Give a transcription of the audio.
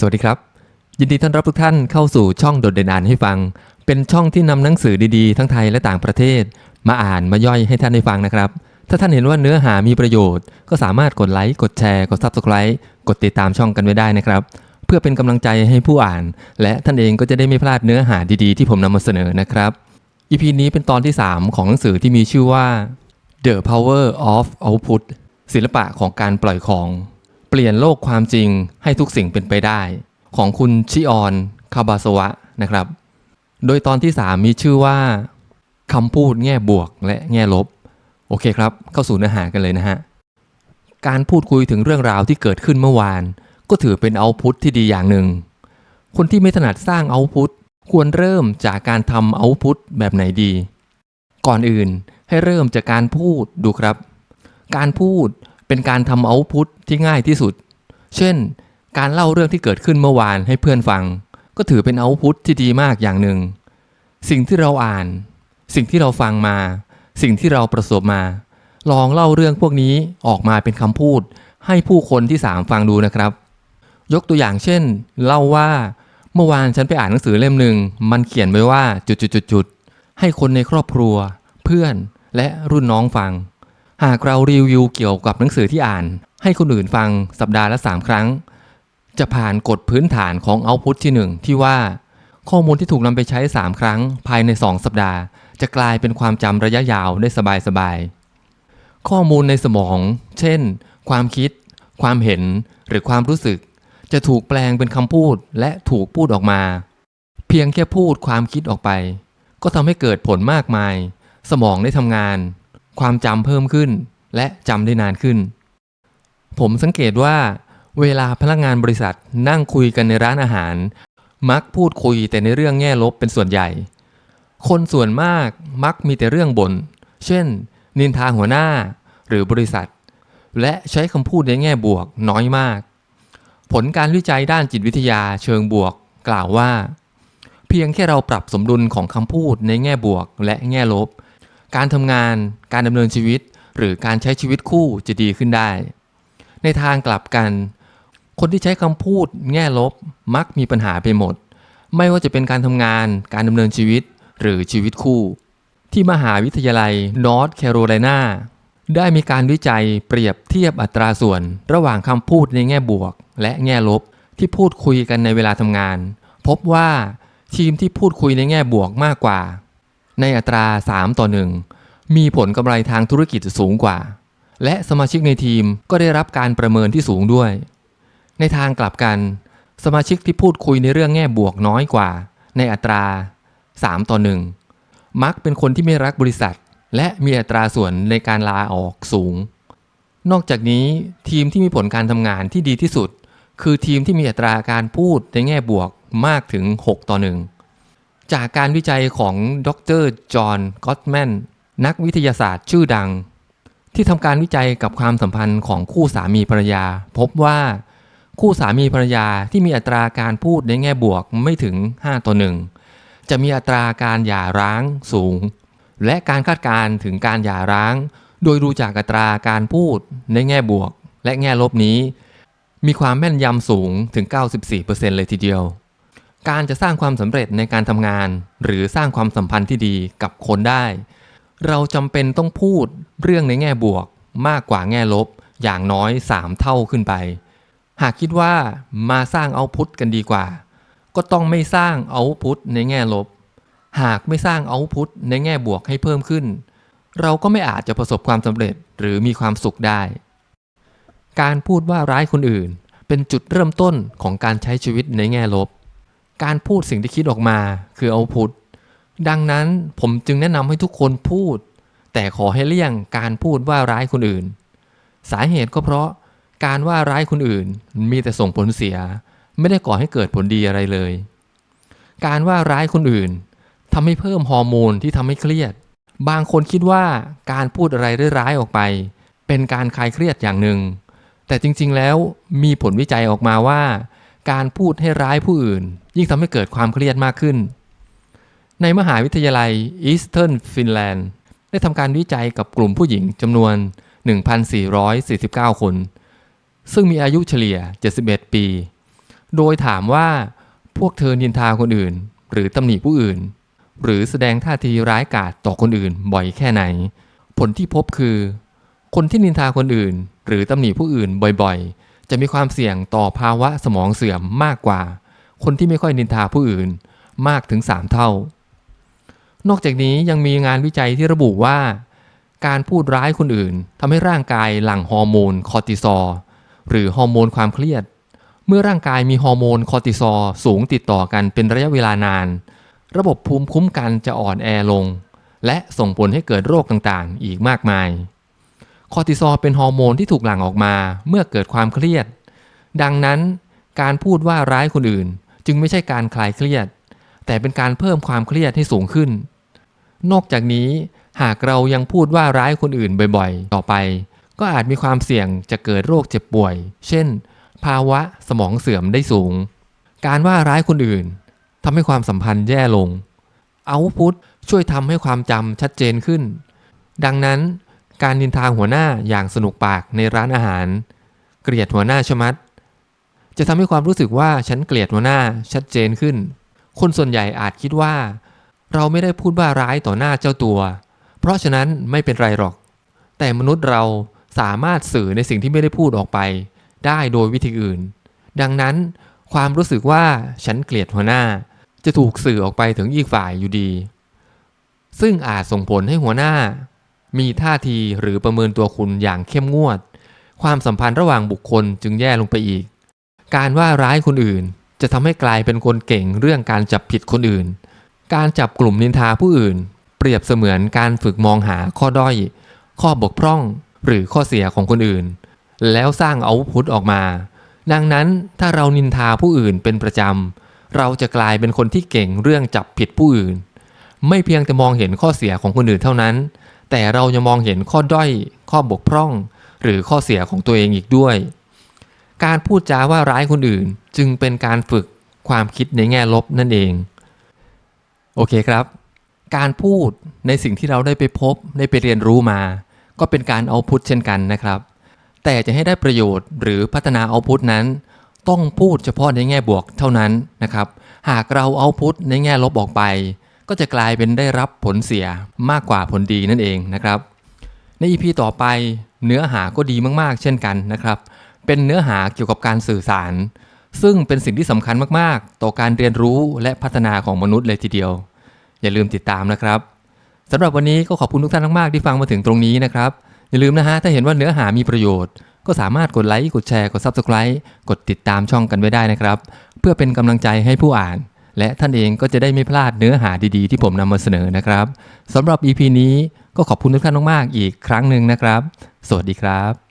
สวัสดีครับ ยินดีต้อนรับทุกท่านเข้าสู่ช่องโดดเด่นอ่านให้ฟัง เป็นช่องที่นำหนังสือดีๆ ทั้งไทยและต่างประเทศ มาอ่านมาย่อยให้ท่านได้ฟังนะครับ ถ้าท่านเห็นว่าเนื้อหามีประโยชน์ ก็สามารถกดไลค์กดแชร์กด Subscribe กดติดตามช่องกันไว้ได้นะครับ เพื่อเป็นกำลังใจให้ผู้อ่าน และท่านเองก็จะได้ไม่พลาดเนื้อหาดีๆ ที่ผมนำมาเสนอนะครับ EP นี้เป็นตอนที่ 3 ของหนังสือที่มีชื่อว่า The Power of Output ศิลปะของการปล่อยของ ลี่ยนโลกความจริงให้ทุกสิ่งเป็นไปได้ ของคุณชิออนคาบาสวะนะครับ โดยตอนที่ 3 มีชื่อว่าคำพูดแง่บวกและแง่ลบ โอเคครับ เข้าสู่เนื้อหากันเลยนะฮะ การพูดคุยถึงเรื่องราวที่เกิดขึ้นเมื่อวาน ก็ถือเป็นเอาพุทที่ดีอย่างหนึ่ง คนที่ไม่ถนัดสร้างเอาพุทควรเริ่มจากการทำเอาพุทแบบไหนดี ก่อนอื่นให้เริ่มจากการพูดดูครับ การพูด เป็นการทำเอาพุทที่ง่ายที่สุด เช่น การเล่าเรื่องที่เกิดขึ้นเมื่อวานให้เพื่อนฟัง ก็ถือเป็นเอาพุทที่ดีมากอย่างหนึ่ง สิ่งที่เราอ่าน สิ่งที่เราฟังมา สิ่งที่เราประสบมา ลองเล่าเรื่องพวกนี้ออกมาเป็นคำพูด ให้ผู้คนที่สามฟังดูนะครับ ยกตัวอย่างเช่น เล่าว่า เมื่อวานฉันไปอ่านหนังสือเล่มหนึ่งมันเขียนไว้ว่าจุดๆๆๆให้คนในครอบครัว เพื่อนและรุ่นน้องฟัง หากเรารีวิวเกี่ยวกับหนังสือที่อ่าน ให้คนอื่นฟังสัปดาห์ละ 3 ครั้ง จะผ่านกฎพื้นฐานของเอาพุทที่ 1 ที่ว่า ข้อมูลที่ถูกนำไปใช้ 3 ครั้ง ภายใน 2 สัปดาห์ จะกลายเป็นความจำระยะยาวได้สบายๆ ข้อมูลในสมอง เช่น ความคิด ความเห็นหรือความรู้สึก จะถูกแปลงเป็นคำพูดและถูกพูดออกมา เพียงแค่พูดความคิดออกไป ก็ทำให้เกิดผลมากมาย สมองได้ทำงาน ความจำเพิ่มขึ้น และจำได้นานขึ้น ผมสังเกตว่า เวลาพนักงานบริษัทนั่งคุยกันในร้านอาหาร มักพูดคุยแต่ในเรื่องแง่ลบเป็นส่วนใหญ่ คนส่วนมากมักมีแต่เรื่องบน่นเช่น นินทาหัวหน้าหรือบริษัท และใช้คำพูดในแง่บวกน้อยมาก ผลการวิจัยด้านจิตวิทยาเชิงบวกกล่าวว่า เพียงแค่เราปรับสมดุลของคำพูดในแง่บวกและแง่ลบ การทำงาน การดำเนินชีวิต หรือการใช้ชีวิตคู่จะดีขึ้นได้ ในทางกลับกัน คนที่ใช้คำพูดแง่ลบมักมีปัญหาไปหมด ไม่ว่าจะเป็นการทำงาน การดำเนินชีวิต หรือชีวิตคู่ ที่มหาวิทยาลัยนอร์ทแคโรไลนาได้มีการวิจัยเปรียบเทียบอัตราส่วน ระหว่างคำพูดในแง่บวก และแง่ลบที่พูดคุยกันในเวลาทำงาน พบว่าทีมที่พูดคุยในแง่บวกมากกว่า ในอัตรา 3 ต่อ 1 มีผลกำไรทางธุรกิจสูงกว่า และสมาชิกในทีมก็ได้รับการประเมินที่สูงด้วย ในทางกลับกัน สมาชิกที่พูดคุยในเรื่องแง่บวกน้อยกว่า ในอัตรา 3 ต่อ 1 มักเป็นคนที่ไม่รักบริษัท และมีอัตราส่วนในการลาออกสูง นอกจากนี้ทีมที่มีผลการทำงานที่ดีที่สุด คือทีมที่มีอัตราการพูดในแง่บวกมากถึง 6 ต่อ 1 จากการวิจัยของดรจอห์นก็ตแมนนักวิทยาศาสตร์ชื่อดัง ที่ทำการวิจัยกับความสัมพันธ์ของคู่สามีภรรยา พบว่าคู่สามีภรรยาที่มีอัตราการพูดในแง่บวกไม่ถึง 5 ต่อ1จะมีอัตราการหย่าร้างสูง และการคาดการณ์ถึงการหย่าร้าง โดยดูจากอัตราการพูดในแง่บวก และแง่ลบนี้ มีความแม่นยำสูงถึง 94%เลยทีเดียว การจะสร้างความสำเร็จในการทำงาน หรือสร้างความสัมพันธ์ที่ดีกับคนได้ เราจำเป็นต้องพูดเรื่องในแง่บวก มากกว่าแง่ลบ อย่างน้อย 3 เท่าขึ้นไป หากคิดว่ามาสร้างเอาพุทกันดีกว่า ก็ต้องไม่สร้างเอาพุทในแง่ลบ หากไม่สร้างเอาพุทในแง่บวกให้เพิ่มขึ้น เราก็ไม่อาจจะประสบความสำเร็จหรือมีความสุขได้ การพูดว่าร้ายคนอื่น เป็นจุดเริ่มต้นของการใช้ชีวิตในแง่ลบ การพูดสิ่งที่คิดออกมาคือเอาพุทดังนั้นผมจึงแนะนำให้ทุกคนพูด แต่ขอให้เลี่ยงการพูดว่าร้ายคนอื่น สาเหตุก็เพราะการว่าร้ายคนอื่น มีแต่ส่งผลเสีย ไม่ได้ก่อให้เกิดผลดีอะไรเลย การว่าร้ายคนอื่นทำให้เพิ่มฮอร์โมนที่ทำให้เครียด บางคนคิดว่าการพูดอะไรร้ายออกไป เป็นการคลายเครียดอย่างหนึ่ง แต่จริงๆแล้วมีผลวิจัยออกมาว่า การพูดให้ร้ายผู้อื่น ยิ่งทำให้เกิดความเครียดมากขึ้น ในมหาวิทยาลัย Eastern Finland ได้ทำการวิจัยกับกลุ่มผู้หญิงจำนวน 1,449 คน ซึ่งมีอายุเฉลี่ย 71 ปี โดยถามว่าพวกเธอนินทาคนอื่น หรือตำหนิผู้อื่น หรือแสดงท่าทีร้ายกาจต่อคนอื่นบ่อยแค่ไหน ผลที่พบคือ คนที่นินทาคนอื่น หรือตำหนิผู้อื่นบ่อยๆ จะมีความเสี่ยงต่อภาวะสมองเสื่อมมากกว่า คนที่ไม่ค่อยนินทาผู้อื่นมากถึง 3 เท่า นอกจากนี้ยังมีงานวิจัยที่ระบุว่า การพูดร้ายคนอื่นทำให้ร่างกายหลั่งฮอร์โมนคอร์ติซอลหรือฮอร์โมนความเครียด เมื่อร่างกายมีฮอร์โมนคอร์ติซอลสูงติดต่อกันเป็นระยะเวลานาน ระบบภูมิคุ้มกันจะอ่อนแอลง และส่งผลให้เกิดโรคต่างๆ อีกมากมาย คอร์ติซอลเป็นฮอร์โมนที่ถูกหลั่งออกมาเมื่อเกิดความเครียด ดังนั้นการพูดว่าร้ายคนอื่น จึงไม่ใช่การคลายเครียด แต่เป็นการเพิ่มความเครียดให้สูงขึ้น นอกจากนี้หากเรายังพูดว่าร้ายคนอื่นบ่อยๆ ต่อไป ก็อาจมีความเสี่ยงจะเกิดโรคเจ็บป่วย เช่น ภาวะสมองเสื่อมได้สูง การว่าร้ายคนอื่นทำให้ความสัมพันธ์แย่ลง เอาพุทช่วยทำให้ความจำชัดเจนขึ้น ดังนั้น การนินทาหัวหน้าอย่างสนุกปากในร้านอาหาร เกลียดหัวหน้าชมัด จะทำให้ความรู้สึกว่าฉันเกลียดหัวหน้าชัดเจนขึ้น คนส่วนใหญ่อาจคิดว่า เราไม่ได้พูดว่าร้ายต่อหน้าเจ้าตัว เพราะฉะนั้นไม่เป็นไรหรอก แต่มนุษย์เราสามารถสื่อในสิ่งที่ไม่ได้พูดออกไป ได้โดยวิธีอื่น ดังนั้น ความรู้สึกว่าฉันเกลียดหัวหน้า จะถูกสื่อออกไปถึงอีกฝ่ายอยู่ดี ซึ่งอาจส่งผลให้หัวหน้า มีท่าทีหรือประเมินตัวคุณอย่างเข้มงวด ความสัมพันธ์ระหว่างบุคคลจึงแย่ลงไปอีก การว่าร้ายคนอื่น จะทำให้กลายเป็นคนเก่งเรื่องการจับผิดคนอื่น การจับกลุ่มนินทาผู้อื่น เปรียบเสมือนการฝึกมองหาข้อด้อย ข้อบกพร่องหรือข้อเสียของคนอื่น แล้วสร้างเอาพุทออกมา ดังนั้นถ้าเรานินทาผู้อื่นเป็นประจำ เราจะกลายเป็นคนที่เก่งเรื่องจับผิดผู้อื่น ไม่เพียงแต่มองเห็นข้อเสียของคนอื่นเท่านั้น แต่เราจะมองเห็นข้อด้อย ข้อบกพร่อง หรือข้อเสียของตัวเองอีกด้วย การพูดจาว่าร้ายคนอื่น จึงเป็นการฝึกความคิดในแง่ลบนั่นเอง โอเคครับ การพูดในสิ่งที่เราได้ไปพบได้ไปเรียนรู้มา ก็เป็นการเอาพุทเช่นกันนะครับ แต่จะให้ได้ประโยชน์หรือพัฒนาเอาพุทนั้น ต้องพูดเฉพาะในแง่บวกเท่านั้นนะครับ หากเราเอาพุทในแง่ลบออกไป ก็จะกลายเป็นได้รับผลเสียมากกว่าผลดีนั่นเองนะครับ ใน EP ต่อไปเนื้อหาก็ดีมากๆ เช่นกันนะครับ เป็นเนื้อหาเกี่ยวกับการสื่อสาร ซึ่งเป็นสิ่งที่สำคัญมากๆ ต่อการเรียนรู้และพัฒนาของมนุษย์เลยทีเดียว อย่าลืมติดตามนะครับสำหรับวันนี้ก็ขอบคุณทุกท่านมากๆที่ฟังมาถึงตรงนี้นะครับ อย่าลืมนะฮะถ้าเห็นว่าเนื้อหามีประโยชน์ ก็สามารถกดไลค์กดแชร์กด Subscribe กดติดตามช่องกันไว้ได้นะครับ เพื่อเป็นกำลังใจให้ผู้อ่าน และท่านเองก็จะได้ไม่พลาดเนื้อหาดีๆ ที่ผมนำมาเสนอนะครับสำหรับ EP นี้ก็ขอบคุณทุกท่านมากๆอีกครั้งหนึ่งนะครับ สวัสดีครับ